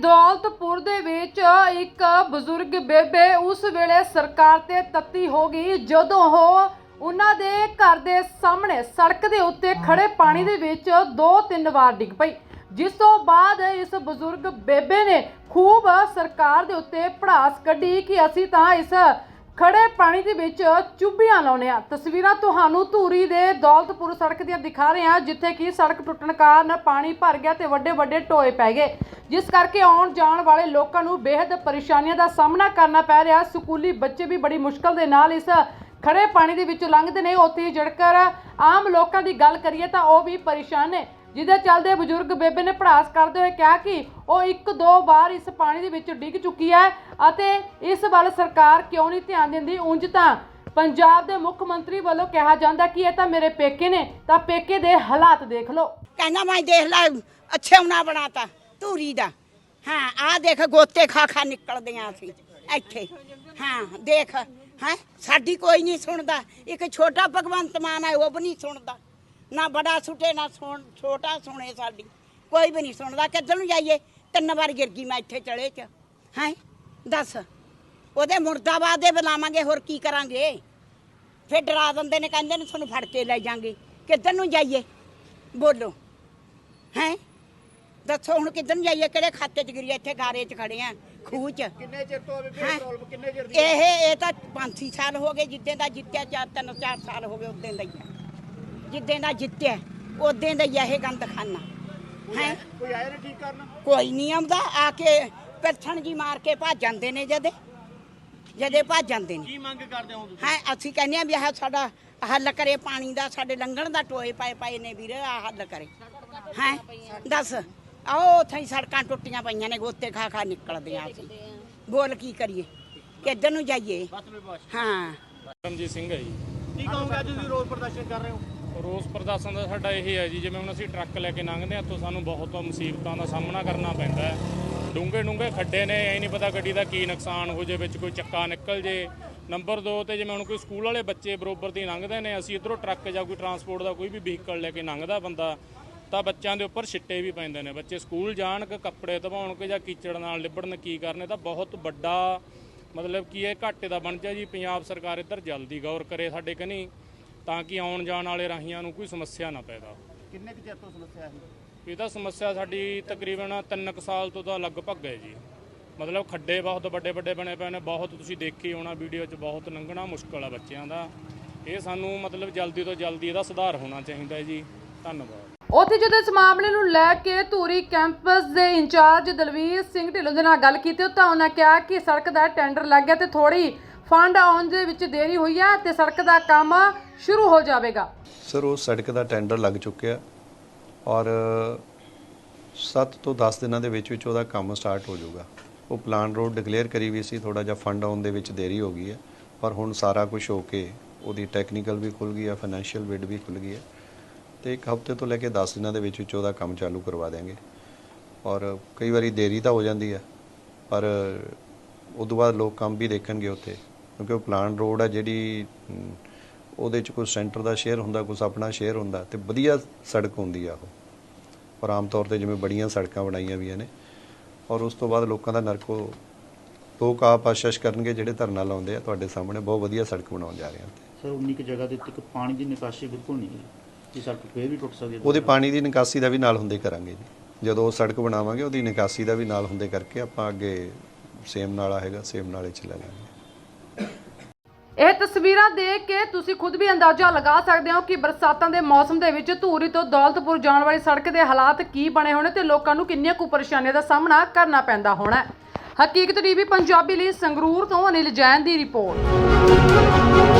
ਦੌਲਤਪੁਰ ਦੇ ਵਿੱਚ ਇੱਕ ਬਜ਼ੁਰਗ ਬੇਬੇ ਉਸ ਵੇਲੇ ਸਰਕਾਰ ਤੇ ਤੱਤੀ ਹੋ ਗਈ ਜਦੋਂ ਉਹ ਉਹਨਾਂ ਦੇ ਘਰ ਦੇ ਸਾਹਮਣੇ ਸੜਕ ਦੇ ਉੱਤੇ ਖੜੇ ਪਾਣੀ ਦੇ ਵਿੱਚ ਦੋ ਤਿੰਨ ਵਾਰ ਡਿੱਗ ਪਈ। ਜਿਸ ਤੋਂ ਬਾਅਦ ਇਸ ਬਜ਼ੁਰਗ ਬੇਬੇ ਨੇ ਖੂਬ ਸਰਕਾਰ ਦੇ ਉੱਤੇ ਭੜਾਸ ਕੱਢੀ ਕਿ ਅਸੀਂ ਤਾਂ ਇਸ ਖੜੇ ਪਾਣੀ ਦੇ ਵਿੱਚ ਚੁੱਭੀਆਂ ਲਾਉਨੇ ਆ। ਤਸਵੀਰਾਂ ਤੁਹਾਨੂੰ ਧੂਰੀ ਦੇ ਦੌਲਤਪੁਰ ਸੜਕ ਦੀਆਂ ਦਿਖਾ ਰਹੇ ਹਾਂ, ਜਿੱਥੇ ਕਿ ਸੜਕ ਟੁੱਟਣ ਕਾਰਨ ਪਾਣੀ ਭਰ ਗਿਆ ਤੇ ਵੱਡੇ ਵੱਡੇ ਟੋਏ ਪੈ ਗਏ। ਜਿਸ ਕਰਕੇ ਆਉਣ ਜਾਣ ਵਾਲੇ ਲੋਕਾਂ ਨੂੰ ਬੇहद ਪਰੇਸ਼ਾਨੀਆਂ ਦਾ ਸਾਹਮਣਾ ਕਰਨਾ ਪੈ ਰਿਹਾ। ਸਕੂਲੀ ਬੱਚੇ ਵੀ ਬੜੀ ਮੁਸ਼ਕਲ ਦੇ ਨਾਲ ਇਸ ਖੜੇ ਪਾਣੀ ਦੇ ਵਿੱਚੋਂ ਲੰਘਦੇ ਨੇ। ਉੱਥੇ ਹੀ ਜੜਕਰ ਆਮ ਲੋਕਾਂ ਦੀ ਗੱਲ ਕਰੀਏ ਤਾਂ ਉਹ ਵੀ ਪਰੇਸ਼ਾਨ ਨੇ। ਜਿਹਦੇ ਚੱਲਦੇ ਬਜ਼ੁਰਗ ਬੇਬੇ ਨੇ ਭੜਾਸ ਕਰਦੇ ਹੋਏ ਕਿਹਾ ਕਿ ਉਹ ਇੱਕ ਦੋ ਵਾਰ ਇਸ ਪਾਣੀ ਦੇ ਵਿੱਚ ਡਿੱਗ ਚੁੱਕੀ ਹੈ ਅਤੇ ਇਸ ਵੱਲ ਸਰਕਾਰ ਕਿਉਂ ਨਹੀਂ ਧਿਆਨ ਦਿੰਦੀ? ਉਂਝ ਤਾਂ ਪੰਜਾਬ ਦੇ ਮੁੱਖ ਮੰਤਰੀ ਵੱਲੋਂ ਕਿਹਾ ਜਾਂਦਾ ਕਿ ਇਹ ਤਾਂ ਮੇਰੇ ਪੇਕੇ ਨੇ, ਤਾਂ ਪੇਕੇ ਦੇ ਹਾਲਾਤ ਦੇਖ ਲਓ। ਕਹਿੰਦਾ ਮੈਂ ਦੇਖ ਲੈ ਅੱਛੇਉਣਾ ਬਣਾਤਾ, ਧੂਰੀ ਦਾ। ਹਾਂ, ਆਹ ਦੇਖ, ਗੋਤੇ ਖਾ ਖਾ ਨਿਕਲਦੀਆਂ ਸੀ, ਇੱਥੇ। ਹਾਂ, ਦੇਖ, ਹੈ, ਸਾਡੀ ਕੋਈ ਨਹੀਂ ਸੁਣਦਾ। ਇੱਕ ਛੋਟਾ ਭਗਵੰਤ ਮਾਨ ਹੈ, ਉਹ ਵੀ ਨਹੀਂ ਸੁਣਦਾ। ਨਾ ਬੜਾ ਸੁਟੇ ਨਾ ਸੁਣ ਛੋਟਾ ਸੁਣੇ ਸਾਡੀ। ਕੋਈ ਵੀ ਨਹੀਂ ਸੁਣਦਾ ਕਿੱਧਰ ਨੂੰ ਜਾਈਏ ਤਿੰਨ ਵਾਰ ਗਿਰ ਗਈ ਮੈਂ ਇੱਥੇ ਚੜੇ ਚ। ਹੈ? ਦੱਸ। ਉਹਦੇ ਮੁਰਦਾਬਾਦ ਦੇ ਬੁਲਾਵਾਂਗੇ ਹੋਰ ਕੀ ਕਰਾਂਗੇ? ਫਿਰ ਡਰਾ ਦਿੰਦੇ ਨੇ ਕਹਿੰਦੇ ਨੇ ਤੁਹਾਨੂੰ ਫੜ ਕੇ ਲੈ ਜਾਾਂਗੇ। ਕਿੱਧਰ ਨੂੰ ਜਾਈਏ? ਬੋਲੋ। ਹੈ? ਦੱਸੋ ਹੁਣ ਕਿੱਧਰ ਨੂੰ ਜਾਈਏ ਕਿਹੜੇ ਖਾਤੇ ਚ ਗਿਰੀਏ? ਇੱਥੇ ਗਾਰੇ ਚ ਖੜੇ ਆ ਖੂਹ ਚ। ਕਿੰਨੇ ਚਿਰ ਤੋਂ ਬੀਬੀ? ਪ੍ਰੋਬਲਮ ਕਿੰਨੇ ਚਿਰ ਦੀ ਇਹ ਇਹ ਤਾਂ 5-6 ਸਾਲ ਹੋ ਗਏ ਜਿੱਦਾਂ ਦਾ ਜਿੱਤਿਆ ਚਾਰ ਤਿੰਨ ਚਾਰ ਸਾਲ ਹੋ ਗਏ ਉਦੋਂ ਦਾ ਹੀ ਜਿੱਦਾਂ ਦਾ ਜਿੱਤਿਆ ਉਦੋਂ ਦਾ ਹੀ ਆ ਇਹ ਗੰਦ ਖਾਨਾ। ਹੈ? ਕੋਈ ਆਇਆ ਨਹੀਂ ਠੀਕ ਕਰਨ? ਕੋਈ ਨਹੀਂ ਆਉਂਦਾ ਆ ਕੇ ਪਰਛਣ ਜੀ ਮਾਰ ਕੇ ਭੱਜ ਜਾਂਦੇ ਨੇ ਜਦੇ। ਜਦੇ ਭੱਜ ਜਾਂਦੇ ਨੇ। ਕੀ ਮੰਗ ਕਰਦੇ ਹੋ ਤੁਸੀਂ? ਹੈ ਅਸੀਂ ਕਹਿੰਦੇ ਆ ਵੀ ਆਹ ਸਾਡਾ ਹੱਲ ਕਰੇ ਪਾਣੀ ਦਾ ਸਾਡੇ ਲੰਘਣ ਦਾ ਟੋਏ ਪਏ ਪਏ ਨੇ ਵੀਰ ਆ ਹੱਲ ਕਰੇ। ਹੈ ਦੱਸ ਆਓ ਉੱਥੇ ਹੀ ਸੜਕਾਂ ਟੁੱਟੀਆਂ ਪਈਆਂ ਨੇ ਗੋਤੇ ਖਾ ਖਾ ਨਿਕਲਦੀਆਂ ਅਸੀਂ। ਬੋਲ ਕੀ ਕਰੀਏ? ਕਿੱਧਰ ਨੂੰ ਜਾਈਏ? ਹਾਂ। ਰਮਜੀਤ ਸਿੰਘ ਹੈ ਜੀ। ਕੀ ਕਹੋਗੇ ਅੱਜ ਤੁਸੀਂ ਰੋਜ਼ ਪ੍ਰਦਰਸ਼ਨ ਕਰ ਰਹੇ ਹੋ? ਰੋਸ ਪ੍ਰਦਰਸ਼ਨ ਦਾ ਸਾਡਾ ਇਹ ਹੈ ਜੀ, ਜਿਵੇਂ ਹੁਣ ਅਸੀਂ ਟਰੱਕ ਲੈ ਕੇ ਲੰਘਦੇ ਹਾਂ ਤੋਂ ਸਾਨੂੰ ਬਹੁਤ ਮੁਸੀਬਤਾਂ ਦਾ ਸਾਹਮਣਾ ਕਰਨਾ ਪੈਂਦਾ ਹੈ। ਡੂੰਘੇ ਡੂੰਘੇ ਖੱਡੇ ਨੇ, ਐ ਨਹੀਂ ਪਤਾ ਗੱਡੀ ਦਾ ਕੀ ਨੁਕਸਾਨ ਹੋ ਜੇ, ਵਿੱਚ ਕੋਈ ਚੱਕਾ ਨਿਕਲ ਜੇ। ਨੰਬਰ 2 ਤੇ ਜਿਵੇਂ ਹੁਣ ਕੋਈ ਸਕੂਲ ਵਾਲੇ ਬੱਚੇ ਬਰੋਬਰ ਦੀ ਲੰਘਦੇ ਨੇ, ਅਸੀਂ ਇਧਰੋਂ ਟਰੱਕ ਜਾਂ ਕੋਈ ਟਰਾਂਸਪੋਰਟ ਦਾ ਕੋਈ ਵੀ ਵਹੀਕਲ ਲੈ ਕੇ ਲੰਘਦਾ ਬੰਦਾ, ਤਾਂ ਬੱਚਿਆਂ ਦੇ ਉੱਪਰ ਛਿੱਟੇ ਵੀ ਪੈਂਦੇ ਨੇ। ਬੱਚੇ ਸਕੂਲ ਜਾਣ ਕਿ ਕੱਪੜੇ ਧਵਾਉਣ ਕਿ ਜਾਂ ਕੀਚੜ ਨਾਲ ਲਿਬੜਨ ਕੀ ਕਰਨੇ, ਤਾਂ ਬਹੁਤ ਵੱਡਾ ਮਤਲਬ ਕੀ ਇਹ ਘਾਟੇ ਦਾ ਬਣ ਜਾ ਜੀ, ਪੰਜਾਬ ਸਰਕਾਰ ਇੱਧਰ ਜਲਦੀ ਗੌਰ ਕਰੇ ਸਾਡੇ ਕਨੀ। ਤਾਂ ਕਿ ਆਉਣ ਜਾਣ ਵਾਲੇ ਰਾਹੀਆਂ ਨੂੰ ਕੋਈ ਸਮੱਸਿਆ ਨਾ ਪੈਦਾ ਕਿੰਨੇ ਕੁ ਚਿਰ ਤੋਂ ਸਮੱਸਿਆ ਹੈ ਇਹ? ਤਾਂ ਸਮੱਸਿਆ ਸਾਡੀ ਤਕਰੀਬਨ 3 ਕੁ ਸਾਲ ਤੋਂ ਤਾਂ ਲਗਭਗ ਹੈ ਜੀ। ਮਤਲਬ ਖੱਡੇ ਬਹੁਤ ਵੱਡੇ ਵੱਡੇ ਬਣੇ ਪਏ ਨੇ ਬਹੁਤ ਤੁਸੀਂ ਦੇਖੀ ਹੋਣਾ ਵੀਡੀਓ 'ਚ ਬਹੁਤ ਲੰਘਣਾ ਮੁਸ਼ਕਲ ਆ ਬੱਚਿਆਂ ਦਾ। ਇਹ ਸਾਨੂੰ ਮਤਲਬ ਜਲਦੀ ਤੋਂ ਜਲਦੀ ਇਹਦਾ ਸੁਧਾਰ ਹੋਣਾ ਚਾਹੀਦਾ ਹੈ ਜੀ। ਧੰਨਵਾਦ। ਉੱਥੇ ਜਦੋਂ ਇਸ ਮਾਮਲੇ ਨੂੰ ਲੈ ਕੇ ਧੂਰੀ ਕੈਂਪਸ ਦੇ ਇੰਚਾਰਜ ਦਲਵੀਰ ਸਿੰਘ ਢਿੱਲੋਂ ਦੇ ਨਾਲ ਗੱਲ ਕੀਤੀ ਤਾਂ ਉਹਨਾਂ ਕਿਹਾ ਕਿ ਸੜਕ ਦਾ ਟੈਂਡਰ ਲੱਗ ਗਿਆ ਤੇ ਥੋੜੀ ਫੰਡ ਆਉਣ ਦੇ ਵਿੱਚ ਦੇਰੀ ਹੋਈ ਹੈ ਤੇ ਸੜਕ ਦਾ ਕੰਮ ਸ਼ੁਰੂ ਹੋ ਜਾਵੇਗਾ। ਸਰ, ਉਹ ਸੜਕ ਦਾ ਟੈਂਡਰ ਲੱਗ ਚੁੱਕਿਆ ਔਰ 7 ਤੋਂ 10 ਦਿਨਾਂ ਦੇ ਵਿੱਚ ਵਿੱਚ ਉਹਦਾ ਕੰਮ ਸਟਾਰਟ ਹੋ ਜਾਊਗਾ। ਉਹ ਪਲਾਨ ਰੋਡ ਡਿਕਲੇਅਰ ਕਰੀ ਵੀ ਸੀ ਥੋੜਾ ਜਿਹਾ ਫੰਡ ਆਉਣ ਦੇ ਵਿੱਚ ਦੇਰੀ ਹੋ ਗਈ ਹੈ, ਪਰ ਹੁਣ ਸਾਰਾ ਕੁਝ ਹੋ ਕੇ ਉਹਦੀ ਟੈਕਨੀਕਲ ਵੀ ਖੁੱਲ ਗਈ ਹੈ ਫਾਈਨੈਂਸ਼ੀਅਲ ਬਿਡ ਵੀ ਖੁੱਲ ਗਈ ਹੈ ਤੇ ਇੱਕ ਹਫ਼ਤੇ ਤੋਂ ਲੈ ਕੇ 10 ਦਿਨਾਂ ਦੇ ਵਿੱਚ ਵਿੱਚ ਉਹਦਾ ਕੰਮ ਚਾਲੂ ਕਰਵਾ ਦੇਵਾਂਗੇ ਔਰ ਕਈ ਵਾਰੀ ਦੇਰੀ ਤਾਂ ਹੋ ਜਾਂਦੀ ਹੈ, ਪਰ ਉਦੋਂ ਬਾਅਦ ਲੋਕ ਕੰਮ ਵੀ ਦੇਖਣਗੇ ਉੱਥੇ। ਕਿਉਂਕਿ ਉਹ ਪਲਾਨ ਰੋਡ ਹੈ ਜਿਹੜੀ ਉਹਦੇ ਚ ਕੋਈ ਸੈਂਟਰ ਦਾ ਸ਼ੇਅਰ ਹੁੰਦਾ ਕੁਝ ਆਪਣਾ ਸ਼ੇਅਰ ਹੁੰਦਾ ਤੇ ਵਧੀਆ ਸੜਕ ਹੁੰਦੀ ਆ ਉਹ। ਪਰ ਆਮ ਤੌਰ ਤੇ ਜਿਵੇਂ ਬੜੀਆਂ ਸੜਕਾਂ ਬਣਾਈਆਂ ਵੀਆਂ ਨੇ ਔਰ ਉਸ ਤੋਂ ਬਾਅਦ ਲੋਕਾਂ ਦਾ ਨਰਕੋ ਲੋਕ ਆਪ ਆਸ਼ਸ਼ ਕਰਨਗੇ ਜਿਹੜੇ ਧਰਨਾ ਲਾਉਂਦੇ ਆ ਤੁਹਾਡੇ ਸਾਹਮਣੇ ਬਹੁਤ ਵਧੀਆ ਸੜਕ ਬਣਾਉਣ ਜਾ ਰਹੇ ਆ। ਸਰ ਉਨੀ ਕੁ ਜਗ੍ਹਾ ਦੇ ਉੱਤੇ ਪਾਣੀ ਦੀ ਨਿਕਾਸੀ ਬਿਲਕੁਲ ਨਹੀਂ ਹੈ ਕਿ ਸੜਕ ਫੇਰ ਵੀ ਟੁੱਟ ਸਕਦੀ ਹੈ? ਉਹਦੇ ਪਾਣੀ ਦੀ ਨਿਕਾਸੀ ਦਾ ਵੀ ਨਾਲ ਹੁੰਦੇ ਕਰਾਂਗੇ ਜੀ। ਜਦੋਂ ਉਹ ਸੜਕ ਬਣਾਵਾਂਗੇ ਉਹਦੀ ਨਿਕਾਸੀ ਦਾ ਵੀ ਨਾਲ ਹੁੰਦੇ ਕਰਕੇ ਆਪਾਂ ਅੱਗੇ ਸੇਮ ਨਾਲਾ ਹੈਗਾ ਸੇਮ ਨਾਲੇ ਚ ਲੈ ਲਾਂਗੇ। ਇਹ ਤਸਵੀਰਾਂ ਦੇਖ ਕੇ ਤੁਸੀਂ ਖੁਦ ਵੀ ਅੰਦਾਜ਼ਾ ਲਗਾ ਸਕਦੇ ਹੋ ਕਿ ਬਰਸਾਤਾਂ ਦੇ ਮੌਸਮ ਦੇ ਵਿੱਚ ਧੂਰੀ ਤੋਂ ਦੌਲਤਪੁਰ ਜਾਣ ਵਾਲੀ ਸੜਕ ਦੇ ਹਾਲਾਤ ਕੀ ਬਣੇ ਹੋਣੇ ਤੇ ਲੋਕਾਂ ਨੂੰ ਕਿੰਨੀਆਂ ਕੁ ਪਰੇਸ਼ਾਨੀਆਂ ਦਾ ਸਾਹਮਣਾ ਕਰਨਾ ਪੈਂਦਾ ਹੋਣਾ ਹੈ। ਹਕੀਕਤ ਟੀਵੀ ਪੰਜਾਬੀ ਲਈ ਸੰਗਰੂਰ ਤੋਂ ਅਨਿਲ ਜੈਨ ਦੀ ਰਿਪੋਰਟ